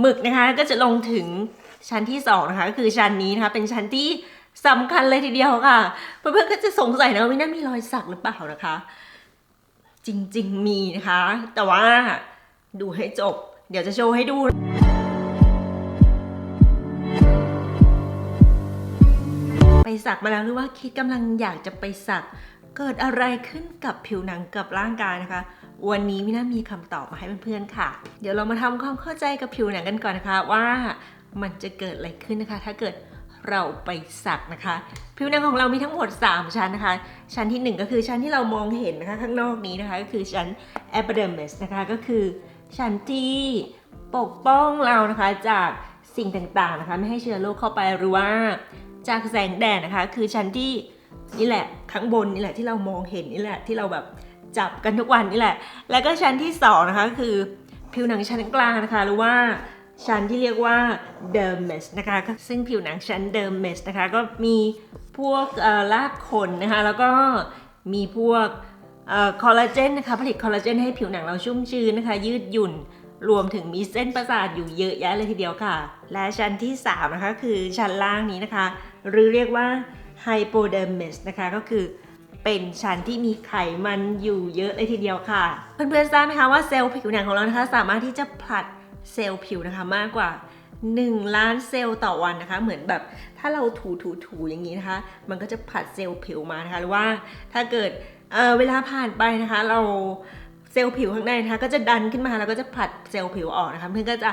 หมึกนะคะก็จะลงถึงชั้นที่สองนะคะก็คือชั้นนี้นะคะเป็นชั้นที่สำคัญเลยทีเดียวค่ะเพื่อนๆก็จะสงสัยนะว่าวินามีรอยสักหรือเปล่านะคะ จริงๆมีนะคะ แต่ว่าดูให้จบ เดี๋ยวจะโชว์ให้ดูไปสักมาแล้วหรือว่าคิดกำลังอยากจะไปสัก เกิดอะไรขึ้นกับผิวหนังกับร่างกายนะคะ วันนี้วินามีคำตอบมาให้เพื่อนๆค่ะ เดี๋ยวเรามาทำความเข้าใจกับผิวหนังกันก่อนนะคะว่ามันจะเกิดอะไรขึ้นนะคะ ถ้าเกิดเราไปสักนะคะ ผิวหนังของเรามีทั้งหมด 3 ชั้นนะคะ ชั้นทีหนึ่1 ก็คือชั้นที่เรามองเห็นนะคะข้างนอกนี้นะคะ ก็คือชั้น epidermis นะคะก็คือชั้นที่ปกป้องเรานะคะจากสิ่งต่างๆนะคะ ไม่ให้เชื้อโรคเข้าไปหรือว่าจากแสงแดดนะคะ คือชั้นที่นี่แหละข้างบนนี่แหละที่เรามองเห็นนี่แหละที่เราแบบ จับกันทุกวันนี่แหละ แล้วก็ชั้นที่สองนะคะคือผิวหนังชั้นกลางนะคะ หรือว่าชั้นที่เรียกว่า dermis นะคะซึ่งผิวหนังชั้น dermis นะคะ ก็มีพวกเอ่อรากขนนะคะ แล้วก็มีพวกคอลลาเจนนะคะ ผลิตคอลลาเจนให้ผิวหนังเราชุ่มชื้นนะคะ ยืดหยุ่น รวมถึงมีเส้นประสาทอยู่เยอะแยะเลยทีเดียวค่ะ และชั้นที่ 3 นะคะ คือชั้นล่างนี้นะคะ หรือเรียกว่า hypodermis นะคะ ก็คือ เป็นชั้นที่มีไขมันอยู่เยอะเลยทีเดียวค่ะ เพื่อนๆทราบไหมคะว่าเซลล์ผิวหนังของเรานะคะ สามารถที่จะผลัดเซลล์ผิวนะคะมากกว่า 1 ล้านเซลล์ต่อวันนะคะ เหมือนแบบถ้าเราถูถูถูอย่างนี้นะคะ มันก็จะผลัดเซลล์ผิวมานะคะหรือว่าถ้าเกิดเเวลาผ่านไปนะคะเราเซลล์ผิวข้างในนะคะก็จะดันขึ้นมาแล้วก็จะผลัดเซลล์ผิวออกนะคะเพื่อนก็จะ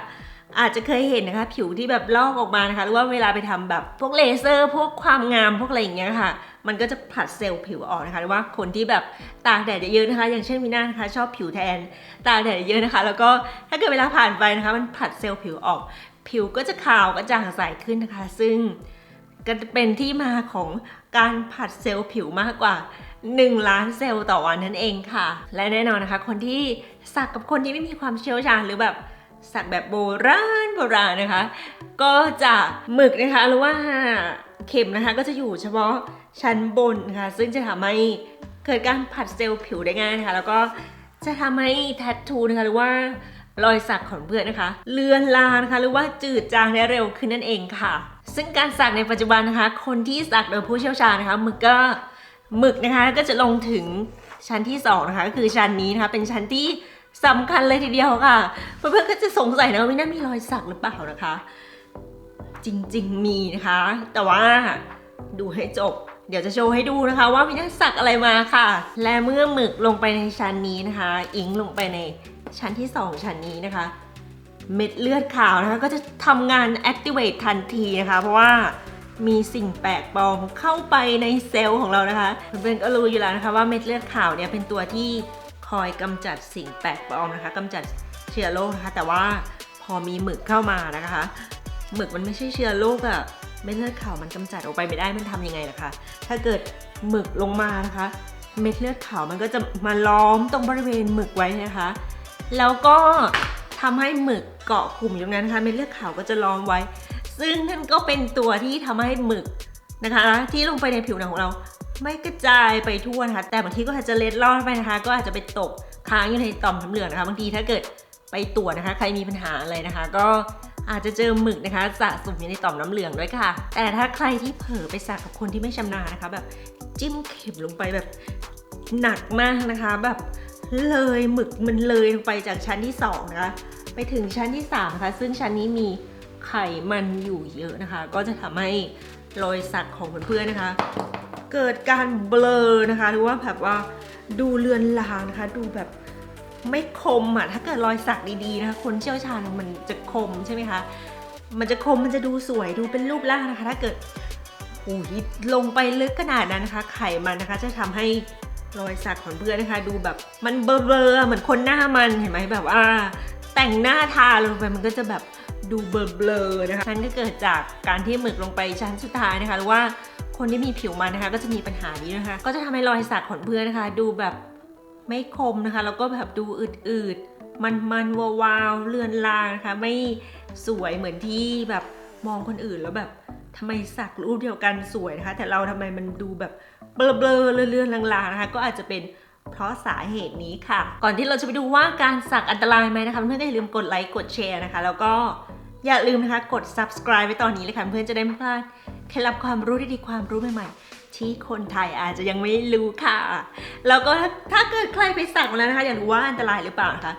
อาจจะเคยเห็นนะคะ ผิวที่แบบลอกออกมานะคะ หรือว่าเวลาไปทำแบบพวกเลเซอร์ พวกความงามพวกอะไรอย่างเงี้ยค่ะ มันก็จะผลัดเซลล์ผิวออกนะคะ หรือว่าคนที่แบบตากแดดเยอะนะคะ อย่างเช่นมีน้านะคะ ชอบผิวแทน ตากแดดเยอะนะคะ แล้วก็ถ้าเกิดเวลาผ่านไปนะคะ มันผลัดเซลล์ผิวออก ผิวก็จะขาวกระจ่างใสขึ้นนะคะ ซึ่งก็จะเป็นที่มาของการผัดเซลล์ผิวมากกว่า 1 ล้านเซลล์ต่อวันนั่นเองค่ะ และแน่นอนนะคะ คนที่สักกับคนที่ไม่มีความเชี่ยวชาญหรือแบบ สักแบบโบราณโบราณนะคะ ก็จะหมึกนะคะหรือว่าเข็มนะคะก็จะอยู่เฉพาะชั้นบนนะคะซึ่งจะทำให้เกิดการผัดเซลล์ผิวได้ง่ายนะคะแล้วก็จะทำให้แทททูนะคะหรือว่ารอยสักของเพื่อนนะคะ เลือนลางนะคะ หรือว่าจืดจางได้เร็วขึ้นนั่นเองค่ะ ซึ่งการสักในปัจจุบันนะคะ คนที่สักโดยผู้เชี่ยวชาญนะคะหมึกก็หมึกนะคะก็จะลงถึงชั้นที่สองนะคะก็คือชั้นนี้นะคะเป็นชั้นที่ สำคัญเลยทีเดียวค่ะ เพื่อนๆก็จะสงสัยนะว่าวินามีรอยสักหรือเปล่านะคะ จริงๆมีนะคะ แต่ว่าดูให้จบ เดี๋ยวจะโชว์ให้ดูนะคะ ว่าวินาสักอะไรมาค่ะ และเมื่อหมึกลงไปในชั้นนี้นะคะ อิงลงไปในชั้นที่ 2 ชั้นนี้นะคะ เม็ดเลือดขาวนะคะ ก็จะทำงาน activate ทันทีนะคะ เพราะว่ามีสิ่งแปลกปลอมเข้าไปในเซลล์ของเรานะคะเพื่อนๆก็รู้อยู่แล้วนะคะว่าเม็ดเลือดขาวเนี่ยเป็นตัวที่ คอยกำจัดสิ่งแปลกปลอมนะคะกำจัดเชื้อโรคนะคะ แต่ว่าพอมีหมึกเข้ามานะคะ หมึกมันไม่ใช่เชื้อโรคอะเม็ดเลือดขาวมันกำจัดออกไปไม่ได้มันทำยังไงล่ะคะ ถ้าเกิดหมึกลงมานะคะ เม็ดเลือดขาวมันก็จะมาล้อมตรงบริเวณหมึกไว้นะคะ แล้วก็ทำให้หมึกเกาะกลุ่มอยู่ตรงนั้นนะคะเม็ดเลือดขาวก็จะล้อมไว้ ซึ่งนั่นก็เป็นตัวที่ทำให้หมึกนะคะ ที่ลงไปในผิวหนังของเรา ไม่กระจายไปทั่วนะคะ แต่บางทีก็อาจจะเล็ดลอดไปนะคะ ก็อาจจะไปตกค้างอยู่ในต่อมน้ำเหลืองนะคะ บางทีถ้าเกิดไปตรวจนะคะ ใครมีปัญหาอะไรนะคะ ก็อาจจะเจอหมึกนะคะสะสมอยู่ในต่อมน้ำเหลืองด้วยค่ะ แต่ถ้าใครที่เผลอไปสักกับคนที่ไม่ชำนาญนะคะ แบบจิ้มเข็มลงไปแบบหนักมากนะคะ แบบเลยหมึกมันเลยลงไปจากชั้นที่สองนะคะไปถึงชั้นที่3นะคะซึ่งชั้นนี้มีไขมันอยู่เยอะนะคะ ก็จะทำให้รอยสักของเพื่อนๆนะคะ เกิดการเบลอนะคะหรือว่าแบบว่าดูเลือนลางนะคะ ดูแบบไม่คมอะถ้าเกิดรอยสักดีๆนะคะคนเชี่ยวชาญมันจะคมใช่ไหมคะมันจะคมมันจะดูสวยดูเป็นรูปร่างนะคะ ถ้าเกิดโอ้ยลงไปลึกขนาดนั้นนะคะ ไขมันนะคะ จะทำให้รอยสักของเพื่อนนะคะ ดูแบบมันเบลอๆเหมือนคนหน้ามันเห็นไหมแบบว่า แต่งหน้าทาลงไปมันก็จะแบบดูเบลอๆนะคะนั่นก็เกิดจากการที่หมึกลงไปชั้นสุดท้ายนะคะหรือว่า คนที่มีผิวมันนะคะ ก็จะมีปัญหานี้นะคะ ก็จะทำให้รอยสักของเพื่อนนะคะ ดูแบบไม่คมนะคะ แล้วก็แบบดูอืดๆ มันๆ วาวๆ เลือนลางนะคะ ไม่สวยเหมือนที่แบบมองคนอื่นแล้วแบบทำไมสักรูปเดียวกันสวยนะคะ แต่เราทำไมมันดูแบบเบลอๆ เลื่อนๆ ลางๆ นะคะ ก็อาจจะเป็นเพราะสาเหตุนี้ค่ะ ก่อนที่เราจะไปดูว่าการสักอันตรายไหมนะคะ เพื่อนๆก็อย่าลืมกดไลค์ กดแชร์นะคะ แล้วก็อย่าลืมนะคะ กด subscribe ไว้ตอนนี้เลยค่ะ เพื่อนจะได้ไม่พลาด เคล็ดลับความรู้ดีๆความรู้ใหม่ๆ ที่คนไทยอาจจะยังไม่รู้ค่ะ แล้วก็ถ้าถ้าเกิดใครไปสักมาแล้วนะคะ อยากรู้ว่าอันตรายหรือเปล่านะคะ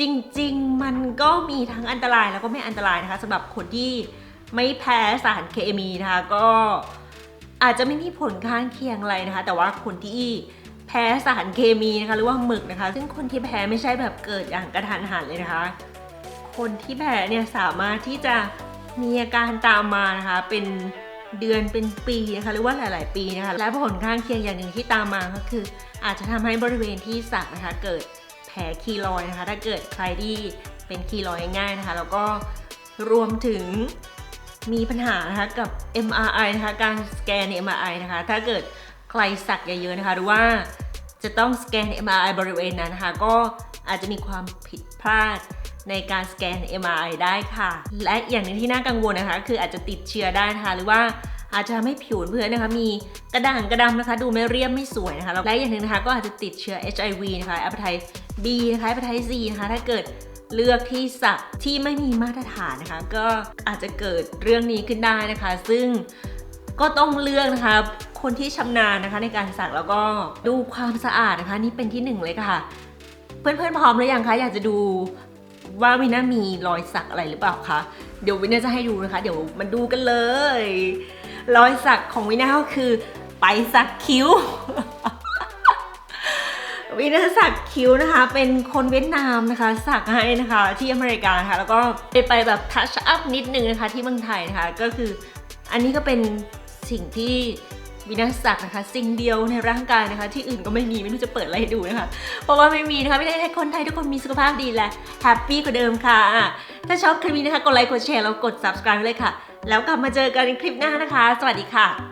จริงๆ มันก็มีทั้งอันตรายแล้วก็ไม่อันตรายนะคะสำหรับคนที่ไม่แพ้สารเคมีนะคะ ก็อาจจะไม่มีผลข้างเคียงอะไรนะคะ แต่ว่าคนที่แพ้สารเคมีนะคะ หรือว่าหมึกนะคะ ซึ่งคนที่แพ้ไม่ใช่แบบเกิดอย่างกระทันหันเลยนะคะ คนที่แพ้เนี่ยสามารถที่จะ มีอาการตามมานะคะเป็นเดือนเป็นปีนะคะหรือว่าหลาย ๆ ปีนะคะและผลข้างเคียงอย่างหนึ่งที่ตามมาก็คือ อาจจะทำให้บริเวณที่สักนะคะเกิดแผลคีลอยนะคะถ้าเกิดใครที่เป็นคีลอยง่ายนะคะแล้วก็รวมถึงมีปัญหานะคะกับ MRI นะคะการสแกน MRI นะคะถ้าเกิดใครสักเยอะๆนะคะหรือว่าจะต้องสแกน MRI บริเวณนั้นนะคะก็อาจจะมีความผิดพลาด ในการสแกน MRI ได้ค่ะ และอย่างหนึ่งที่น่ากังวลนะคะ คืออาจจะติดเชื้อได้นะคะหรือว่าอาจจะทำให้ผิวเพื่อนนะคะมีกระด่างกระดำนะคะ ดูไม่เรียบไม่สวยนะคะและอย่างหนึ่งนะคะก็อาจจะติดเชื้อ HIV นะคะแอปไท B นะคะแอปไท C นะคะถ้าเกิดเลือกที่สักที่ไม่มีมาตรฐานนะคะ ก็อาจจะเกิดเรื่องนี้ขึ้นได้นะคะ ซึ่งก็ต้องเลือกนะคะคนที่ชำนาญนะคะในการสักแล้วก็ดูความสะอาดนะคะ นี่เป็นที่หนึ่งเลยค่ะ เพื่อนๆพร้อมหรือยังคะอยากจะดู ว่าวินามีรอยสักอะไรหรือเปล่าคะเดี๋ยววินาจะให้ดูนะคะ เดี๋ยวมาดูกันเลย รอยสักของวินาก็คือ ไปสักคิ้ว วินาสักคิ้วนะคะ เป็นคนเวียดนามนะคะ สักให้นะคะ ที่อเมริกานะคะแล้วก็ไปไปแบบทัชอัพนิดนึงนะคะ ที่เมืองไทยนะคะ ก็คืออันนี้ก็เป็นสิ่งที่ วินาศักนะคะสิ่งเดียวในร่างกายนะคะ ที่อื่นก็ไม่มีไม่รู้จะเปิดอะไรให้ดูนะคะเพราะว่าไม่มีนะคะไม่ได้ให้คนไทยทุกคนมีสุขภาพดีและแฮปปี้กว่าเดิมค่ะ ถ้าชอบคลิปนี้นะคะกดไลค์กดแชร์แล้วกด subscribe เลยค่ะ แล้วกลับมาเจอกันในคลิปหน้านะคะ สวัสดีค่ะ